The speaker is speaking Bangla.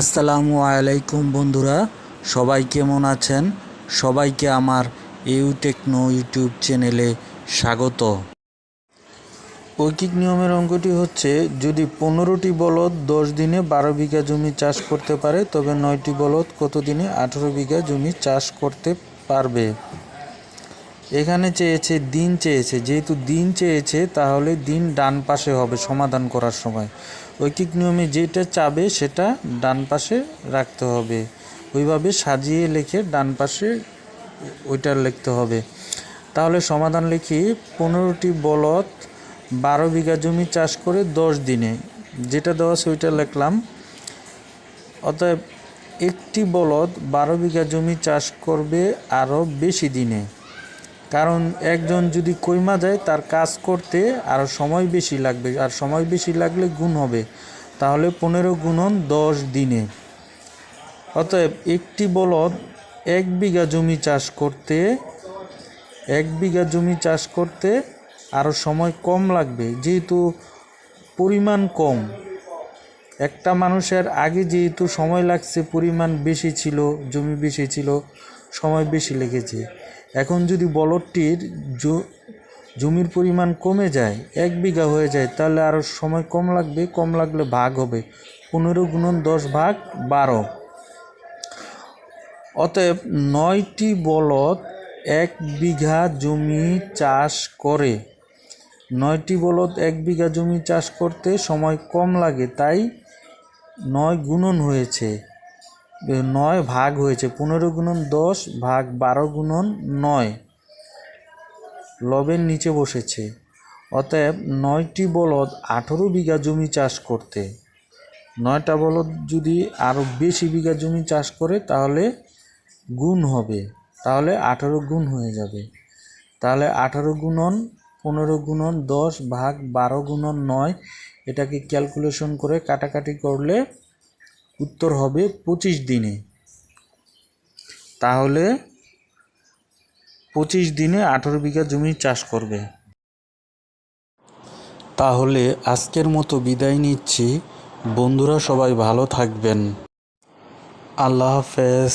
আসসালামু আলাইকুম বন্ধুরা, সবাই কেমন আছেন? সবাইকে আমার ইউ টেকনো ইউটিউব চ্যানেলে স্বাগত। ঐকিক নিয়মের অঙ্কটি হচ্ছে, যদি পনেরোটি বলদ দশ দিনে বারো বিঘা জমি চাষ করতে পারে, তবে নয়টি বলদ কত দিনে আঠেরো বিঘা জমি চাষ করতে পারবে? এখানে চেয়েছে, দিন চেয়েছে। যেহেতু দিন চেয়েছে, তাহলে দিন ডান পাশে হবে সমাধান করার সময়। ঐকিক নিয়মে যেটা চাবে, সেটা ডান পাশে রাখতে হবে। ওইভাবে সাজিয়ে লিখে ডান পাশে ওইটা লিখতে হবে। তাহলে সমাধান লিখি, পনেরোটি বলদ বারো বিঘা জমি চাষ করে দশ দিনে। যেটা দেওয়া আছে ওইটা লিখলাম। অতএব একটি বলদ বারো বিঘা জমি চাষ করবে আরও বেশি দিনে। কারণ একজন যদি কইমা যায় তার কাজ করতে আরও সময় বেশি লাগবে। আর সময় বেশি লাগলে গুণ হবে। তাহলে পনেরো গুণন দশ দিনে। অতএব একটি বলদ এক বিঘা জমি চাষ করতে, এক বিঘা জমি চাষ করতে আরও সময় কম লাগবে। যেহেতু পরিমাণ কম। একটা মানুষের আগে যেহেতু সময় লাগছে, পরিমাণ বেশি ছিল, জমি বেশি ছিল, সময় বেশি লেগেছে। এখন যদি বলদটির জমির পরিমাণ কমে যায়, এক বিঘা হয়ে যায়, তাহলে আরও সময় কম লাগবে, কম লাগলে ভাগ হবে। পনেরো গুণন দশ ভাগ বারো। অতএব নয়টি বলদ এক বিঘা জমি চাষ করে। নয়টি বলদ এক বিঘা জমি চাষ করতে সময় কম লাগে, তাই নয় গুণন হয়েছে। নয় ভাগ হয়েছে, পনেরো গুণন দশ ভাগ বারো গুণন নয়। লবের নিচে বসেছে। অতএব নয়টি বলদ আঠেরো বিঘা জমি চাষ করতে। নয়টা বলদ যদি আরও বেশি বিঘা জমি চাষ করে, তাহলে গুণ হবে। তাহলে আঠারো গুণ হয়ে যাবে। তাহলে আঠারো গুণন পনেরো গুণন দশ ভাগ বারো গুণন নয়, এটাকে ক্যালকুলেশন করে কাটাকাটি করলে উত্তর হবে পঁচিশ দিনে। তাহলে পঁচিশ দিনে আঠেরো বিঘা জমি চাষ করবে। তাহলে আজকের মতো বিদায় নিচ্ছি। বন্ধুরা সবাই ভালো থাকবেন। আল্লাহ হাফেজ।